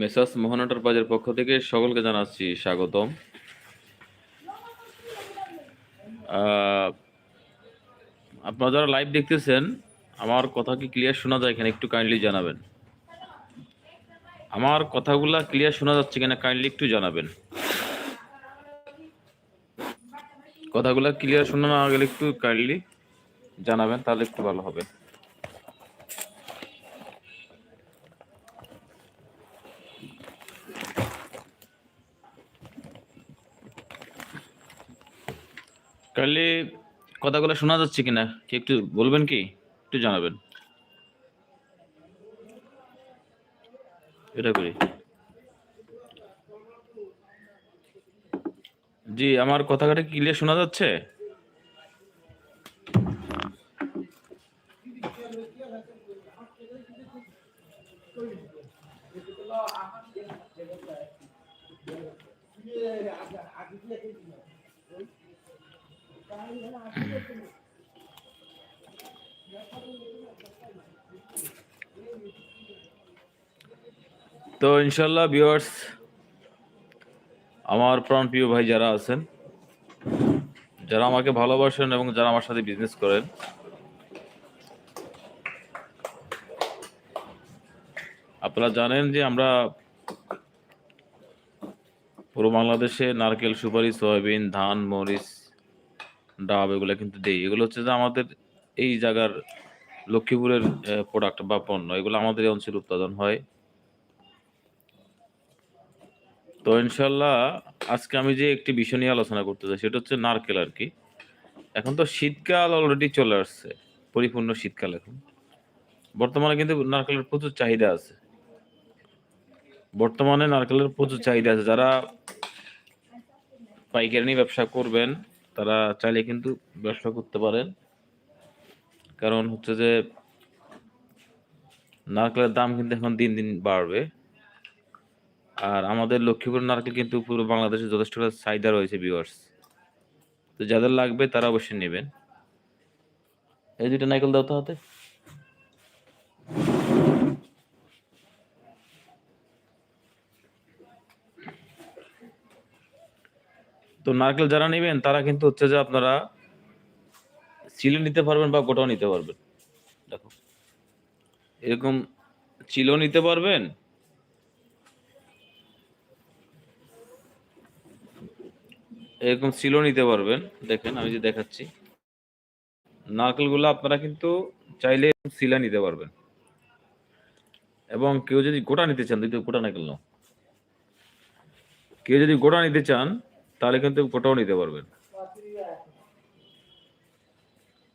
Messrs মোহনাটার বাজার পক্ষ থেকে সকলকে জানাচ্ছি স্বাগতম। আপনারা যারা লাইভ দেখতেছেন, আমার কথা কি ক্লিয়ার শোনা যায় এখানে একটু কাইন্ডলি জানাবেন। আমার কথাগুলা ক্লিয়ার শোনা যাচ্ছে কিনা কাইন্ডলি একটু জানাবেন। কথাগুলা ক্লিয়ার শোনা না গেলে একটু কাইন্ডলি জানাবেন, তাহলে একটু ভালো হবে। কাইন্ডলি কথাগুলো শোনা যাচ্ছে কিনা? কি একটু বলবেন কি? একটু জানাবেন। এটা করি। জি, আমার কথাটা ক্লিয়ার শোনা যাচ্ছে? তো ইনশাল্লাহ ভিউয়ার্স আমার প্রাণ প্রিয় ভাই যারা আছেন, যারা আমাকে ভালোবাসেন এবং যারা আমার সাথে বিজনেস করেন, আপনারা জানেন যে আমরা পুরো বাংলাদেশে নারকেল, সুপারি, সয়াবিন, ধান, মরিচ, ডাব এগুলো কিন্তু দেই। এগুলো হচ্ছে যে আমাদের এই জায়গার লক্ষ্মীপুরের প্রোডাক্ট বা পণ্য। এগুলো আমাদের এই অঞ্চলে উৎপাদন হয়। তো ইনশাল্লাহ আজকে আমি যে একটি বিষয় নিয়ে আলোচনা করতে চাই, সেটা হচ্ছে নারকেল আর কি। এখন তো শীতকাল অলরেডি চলে আসছে, পরিপূর্ণ শীতকাল এখন। বর্তমানে কিন্তু নারকেলের প্রচুর চাহিদা আছে। বর্তমানে নারকেলের প্রচুর চাহিদা আছে। যারা পাইকারি নিয়ে ব্যবসা করবেন, তারা চাইলে কিন্তু ব্যবসা করতে পারেন। কারণ হচ্ছে যে, নারকেলের দাম কিন্তু এখন দিন দিন বাড়বে। আর আমাদের লক্ষ্মীপুর নারকেল কিন্তু পুরো বাংলাদেশে যথেষ্ট চাহিদা রয়েছে ভিউয়ার্স তো যাদের লাগবে তারা অবশ্যই নেবেন। এই দুটো নারকেল দাও তো হাতে। তো নারকেল যারা নেবেন, তারা কিন্তু হচ্ছে যে আপনারা চিলে নিতে পারবেন বা গোটাও নিতে পারবেন। দেখো। এরকম চিলও নিতে পারবেন এরকম সিলও নিতে পারবেন। দেখেন, আমি যে দেখাচ্ছি। নারকেলগুলো আপনারা কিন্তু চাইলে সিলা নিতে পারবেন। এবং কেউ যদি গোটা নিতে চান দুটো গোটা নারকেল নাও। কেউ যদি গোটা নিতে চান, তাহলে কিন্তু গোটাও নিতে পারবেন।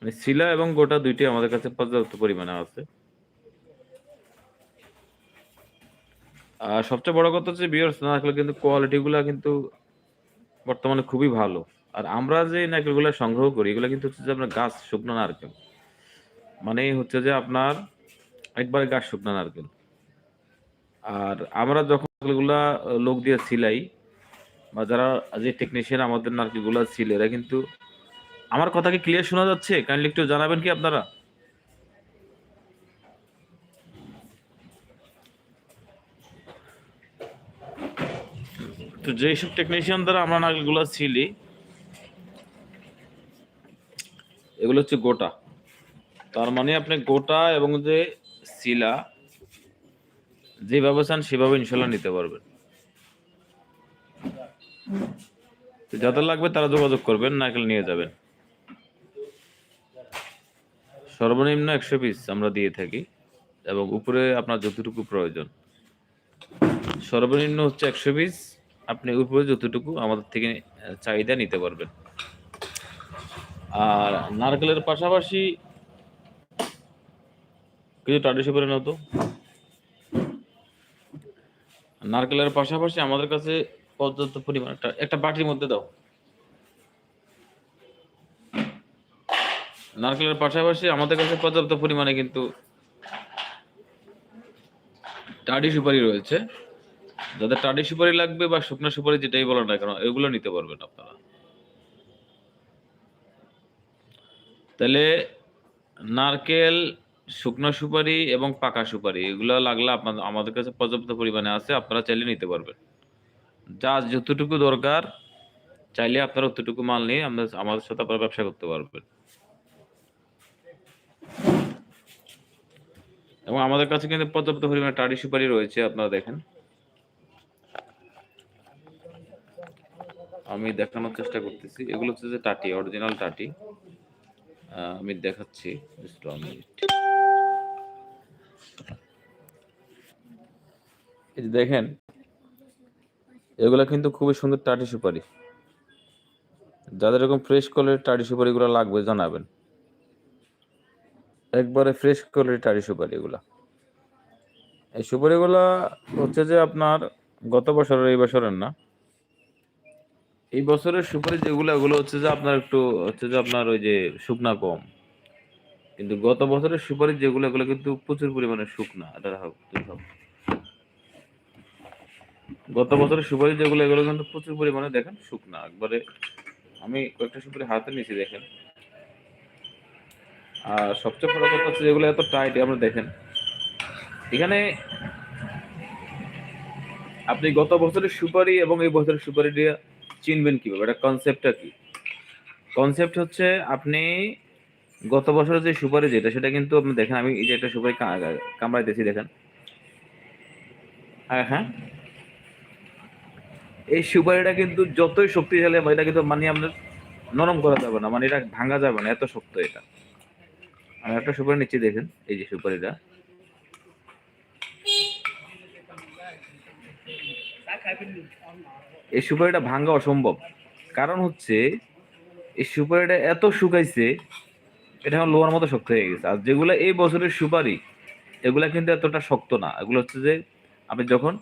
মানে শিলা এবং গোটা দুইটি আমাদের কাছে পর্যাপ্ত পরিমাণে আছে। আর সবচেয়ে বড় কথা হচ্ছে বিয়ার্স নারকেল কিন্তু কোয়ালিটিগুলো কিন্তু বর্তমানে খুবই ভালো। আর আমরা যে নারকেলগুলো সংগ্রহ করি, এগুলো কিন্তু হচ্ছে যে আপনার গাছ শুকনো নারকেল। মানে হচ্ছে যে আপনার একবারে গাছ শুকনো নারকেল। আর আমরা যখন নারকেলগুলা লোক দিয়ে সিলাই বা যারা যে টেকনিশিয়ান আমাদের নারকেলগুলা ছিল, এরা কিন্তু, আমার কথা কি ক্লিয়ার শোনা যাচ্ছে? কাইন্ডলি একটু জানাবেন কি আপনারা? তো যেসব টেকনিশিয়ান দ্বারা আমরা নারকেলগুলো ছিলি, এগুলো হচ্ছে গোটা। তার মানে আপনি গোটা এবং যে শিলা, যেভাবে চান সেভাবে ইনশাল্লাহ নিতে পারবেন। যাদের লাগবে তারা যোগাযোগ করবেন নারকেল নিয়ে যাবেন। সর্বনিম্ন একশো পিস আমরা দিয়ে থাকি এবং উপরে আপনার যতটুকু প্রয়োজন। সর্বনিম্ন হচ্ছে একশো পিস আপনি উপরে যতটুকু আমাদের থেকে চাহিদা নিতে পারবেন। আর নারকেলের পাশাপাশি কিছু টাটি সুপারি নতো নারকেলের পাশাপাশি আমাদের কাছে পর্যাপ্ত পরিমাণ একটা বাটির মধ্যে দাও। নারকেলের পাশাপাশি আমাদের কাছে পর্যাপ্ত পরিমাণে কিন্তু টাডি সুপারি রয়েছে। যাদের টাডি সুপারি লাগবে বা শুকনো সুপারি যেটাই বলো না কেন, এগুলো নিতে পারবেন আপনারা। তাহলে নারকেল, শুকনো সুপারি এবং পাকা সুপারি, এগুলো লাগলে আপনাদের আমাদের কাছে পর্যাপ্ত পরিমাণে আছে, আপনারা চাইলে নিতে পারবেন। যা যতটুকু দরকার, চাইলে আপনারা অতটুকু মাল নিয়ে আমরা, আমাদের সাথে আপনারা ব্যবসা করতে পারবেন। এবং আমাদের কাছে কিন্তু পর্যাপ্ত পরিমাণে টাডি সুপারি রয়েছে, আপনারা দেখেন। আমি দেখানোর চেষ্টা করতেছি। এগুলো হচ্ছে যে টাটি অরিজিনাল টাটি। আমি দেখাচ্ছি. এই যে দেখেন, এগুলা কিন্তু খুবই সুন্দর টাটি সুপারি। যাদের এরকম ফ্রেশ কোয়ালিটির টাটি সুপারিগুলো লাগবে, জানাবেন। একবারে ফ্রেশ কোয়ালিটির টাটি সুপারি এগুলা। এই সুপারিগুলা হচ্ছে যে আপনার গত বছরের, এই বছরের না এই বছরের সুপারি যেগুলো এগুলো হচ্ছে যে আপনার একটু, হচ্ছে যে আপনার ওই যে শুকনা কম কিন্তু গত বছরের সুপারি যেগুলো, এগুলো কিন্তু প্রচুর পরিমাণে শুকনা, এটা গত বছরের সুপারি যেগুলো, এগুলো কিন্তু প্রচুর পরিমাণে দেখেন শুকনা। একবারে আমি কয়েকটা সুপারি হাতে নিয়েছি, দেখেন। আর সবচেয়ে বড় কথা হচ্ছে যেগুলো এত টাইট আপনি দেখেন। এখানে আপনি গত বছরের সুপারি এবং এই বছরের সুপারি দিয়ে চিনবেন কীভাবে? এটা কনসেপ্টটা কি? কনসেপ্ট হচ্ছে আপনি গত বছরের যে সুপারি যেটা, সেটা কিন্তু আপনি দেখেন, আমি এই যে একটা সুপারি কামড়াইতেছি, দেখেন। হ্যাঁ? এই সুপারিটা কিন্তু যতই শক্তিশালী হবে এটা কিন্তু মানে আপনার নরম করা যাবে না মানে এটা ভাঙা যাবে না, এত শক্ত এটা। আমি একটা সুপারি নিচ্ছি, দেখেন, এই যে সুপারিটা। এই সুপারিটা ভাঙা অসম্ভব। কারণ হচ্ছে, এই সুপারিটা এত শুকাইছে, এটা এখন লোহার মতো শক্ত হয়ে গেছে। আর যেগুলো এই বছরের সুপারি, এগুলা কিন্তু এতটা শক্ত না। এগুলো হচ্ছে যে, আপনি যখন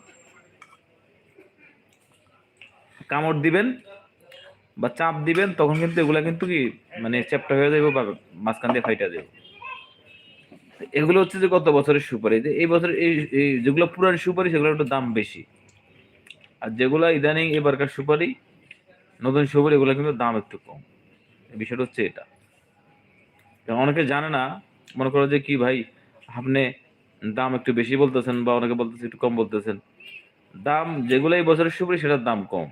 কামড় দিবেন বা চাপ দিবেন, তখন কিন্তু এগুলা কিন্তু কি মানে চ্যাপটা হয়ে যাবে বা মাঝখান দিয়ে ফাইটা যাবে এগুলো হচ্ছে যে গত বছরের সুপারি। যে এই বছর এই যেগুলো পুরান সুপারি, সেগুলোর একটু দাম বেশি। আর যেগুলো ইদানিং এবারকার সুপারি, নতুন সুপারি, এগুলো কিন্তু দাম একটু কম। বিষয়টা হচ্ছে এটা। অনেকে জানে না, মনে করো যে কি ভাই, আপনি দাম একটু বেশি বলতেছেন বা অনেকে বলতেছে একটু কম বলতেছেন। দাম যেগুলো এই বছরের সুপারি, সেটার দাম কম।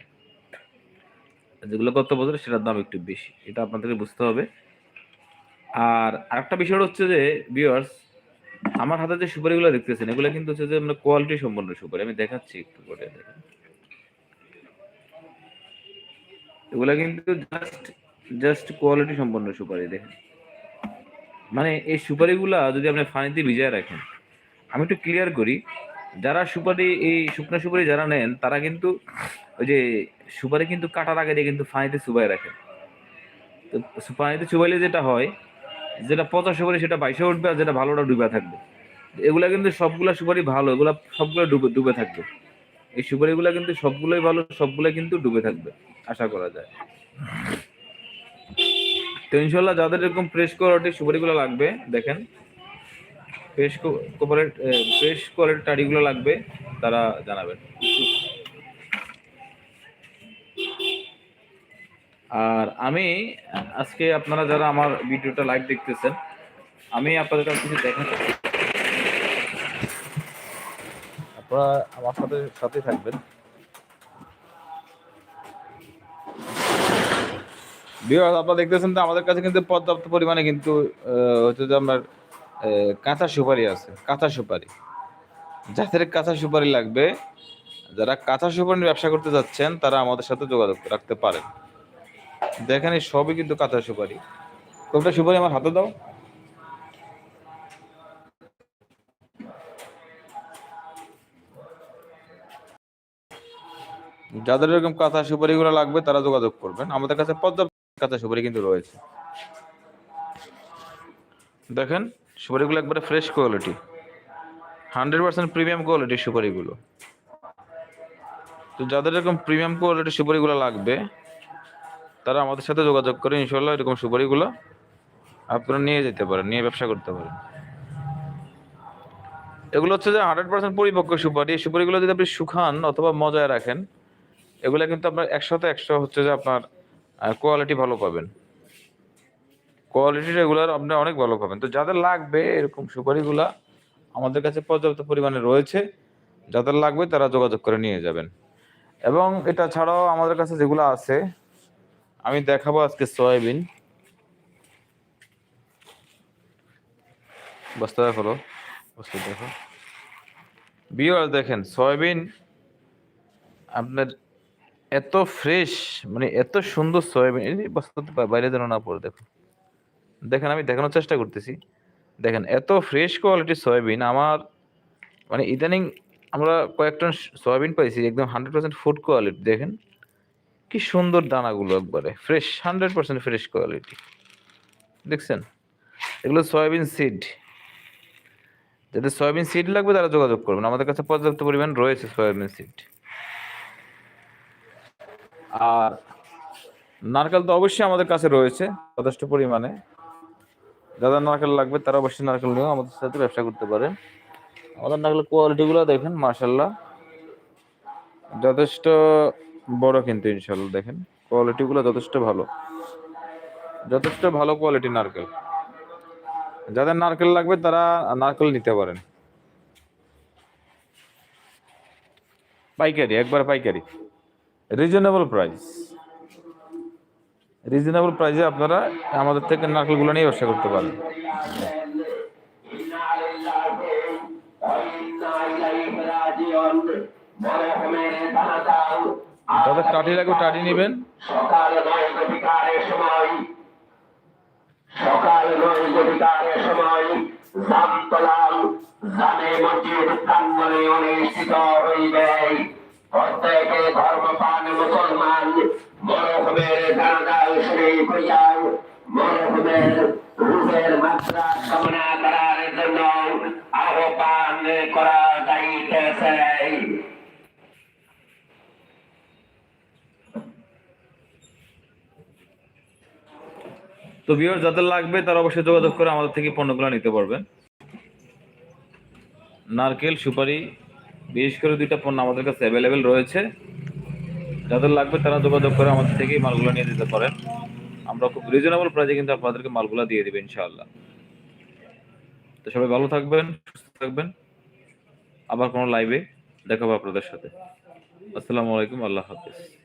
যেগুলো গত বছরের, সেটার দাম একটু বেশি। এটা আপনাদেরকে বুঝতে হবে। আর আরেকটা বিষয় হচ্ছে যে বিয়ার্স আমার হাতে যে সুপারিগুলো দেখতেছেন, এগুলো কিন্তু হচ্ছে যে মানে কোয়ালিটি সম্পন্ন সুপারি। আমি দেখাচ্ছি একটু করে দেখেন। এগুলা কিন্তু জাস্ট জাস্ট কোয়ালিটি সম্পন্ন সুপারি, দেখেন। মানে এই সুপারিগুলা যদি আপনি পানিতে ভিজায় রাখেন, আমি একটু ক্লিয়ার করি, যারা সুপারি, এই শুকনো সুপারি যারা নেন, তারা কিন্তু ওই যে সুপারি কিন্তু কাটার আগে দিয়ে কিন্তু পানিতে চুবাই রাখেন। তো পানিতে চুবাইলে যেটা হয়, যেটা পচা সুপারি, সেটা বাইশে উঠবে আর যেটা ভালোটা ডুবে থাকবে। এগুলা কিন্তু সবগুলা সুপারি ভালো, এগুলা সবগুলো ডুবে ডুবে থাকবে। এই সুপারিগুলা কিন্তু সবগুলোই ভালো সবগুলো কিন্তু ডুবে থাকবে। আশা করা যায়। তো ইনশাল্লাহ যাদের এরকম ফ্রেশ কোয়ালিটির সুপারিগুলো লাগবে, দেখেন ফ্রেশ কোপারেট ফ্রেশ কোয়ালিটির টাড়িগুলো লাগবে, তারা জানাবেন। আর আমি আজকে আপনারা যারা আমার ভিডিওটা লাইভ দেখতেছেন, আমি আপনাদের কাছে দেখান আপনারা আমার সাথে সাথে থাকবেন। আপনারা দেখতেছেন তো, আমাদের কাছে কিন্তু পর্যাপ্ত পরিমাণে কিন্তু হচ্ছে যে আপনার কাঁচা সুপারি আছে, কাঁচা সুপারি। যাদের কাঁচা সুপারি লাগবে, যারা কাঁচা সুপারি ব্যবসা করতে যাচ্ছেন, তারা আমাদের সাথে যোগাযোগ রাখতে পারেন। দেখেন, এই সবই কিন্তু কাঁচা সুপারি। কোনটা সুপারি আমার হাতে দাও। যাদের এরকম কাঁচা সুপারিগুলো লাগবে, তারা যোগাযোগ করবেন। আমাদের কাছে পর্যাপ্ত কাঁচা সুপারি কিন্তু রয়েছে। দেখেন, সুপারিগুলো একবারে fresh quality hundred percent premium কোয়ালিটির সুপারিগুলো। তো যাদের এরকম প্রিমিয়াম কোয়ালিটির সুপারিগুলো লাগবে, তারা আমাদের সাথে যোগাযোগ করে ইনশাল্লাহ এরকম সুপারিগুলো আপনারা নিয়ে যেতে পারেন, নিয়ে ব্যবসা করতে পারেন। এগুলো হচ্ছে যে হান্ড্রেড পার্সেন্ট পরিপক্ক সুপারি। এই সুপারিগুলো যদি আপনি শুকান অথবা মজায় রাখেন, এগুলো কিন্তু আপনার একশোতে একশো হচ্ছে যে আপনার কোয়ালিটি ভালো পাবেন। কোয়ালিটি রেগুলার আপনি অনেক ভালো পাবেন। তো যাদের লাগবে এরকম সুপারিগুলা আমাদের কাছে পর্যাপ্ত পরিমাণে রয়েছে। যাদের লাগবে তারা যোগাযোগ করে নিয়ে যাবেন। এবং এটা ছাড়াও আমাদের কাছে যেগুলো আছে, আমি দেখাবো আজকে সয়াবিন। বস্তা দেখো বস্তা দেখো বিয়ার দেখেন, সয়াবিন আপনার এত ফ্রেশ মানে এত সুন্দর সয়াবিন বাইরে যেন না পড়ে দেখো দেখেন, আমি দেখানোর চেষ্টা করতেছি। দেখেন, এত ফ্রেশ কোয়ালিটির সয়াবিন আমার মানে ইদানিং আমরা কয়েক টন সয়াবিন পাইছি, একদম হান্ড্রেড পার্সেন্ট ফুড কোয়ালিটি দেখেন। কি সুন্দর দানাগুলো একবারে fresh hundred percent fresh quality দেখছেন? এগুলো সয়াবিন সিড যাদের সয়াবিন সিড লাগবে, তারা যোগাযোগ করবেন। আমাদের কাছে পর্যাপ্ত পরিমাণ রয়েছে সয়াবিন সিড আর নারকেল তো অবশ্যই আমাদের কাছে রয়েছে, যথেষ্ট পরিমাণে। যাদের নারকেল লাগবে তারা অবশ্যই নারকেল নিয়েও আমাদের সাথে ব্যবসা করতে পারেন। আমাদের নারকেল কোয়ালিটিগুলো দেখেন মার্শাল্লাহ যথেষ্ট বড় কিন্তু ইনশাল্লাহ দেখেন। কোয়ালিটিগুলো যথেষ্ট ভালো। যথেষ্ট ভালো কোয়ালিটি নারকেল। যাদের নারকেল লাগবে তারা নারকেল নিতে পারেন। পাইকারি, একবার পাইকারি। রিজনেবল প্রাইস রিজনেবল প্রাইসে আপনারা আমাদের থেকে নারকেলগুলো নিয়ে ব্যবসা করতে পারেন। যাদের টাটি লাগবে টাটি নেবেন। সকাল নয় সময় জামতলাল অনুষ্ঠিত হইবে। প্রত্যেকে মুসলমান মরহুমের করিয়া মরহুমের রূপের মাত্রা কামনা করার জন্য আহ্বান করা যাইতেছে। তো ভিউয়ার যাদের লাগবে, তারা অবশ্যই যোগাযোগ করে আমাদের থেকে পণ্যগুলো নিতে পারবেন। নারকেল, সুপারি বিশেষ করে দুইটা পণ্য আমাদের কাছে অ্যাভেলেবেল রয়েছে। যাদের লাগবে তারা যোগাযোগ করে আমাদের থেকে মালগুলো নিয়ে যেতে পারেন। আমরা খুব রিজনেবল প্রাইসে কিন্তু আপনাদেরকে মালগুলো দিয়ে দেবেন ইনশাআল্লাহ। তো সবাই ভালো থাকবেন, সুস্থ থাকবেন। আবার কোনো লাইভে দেখাবো আপনাদের সাথে। আসসালামু আলাইকুম, আল্লাহ হাফিজ।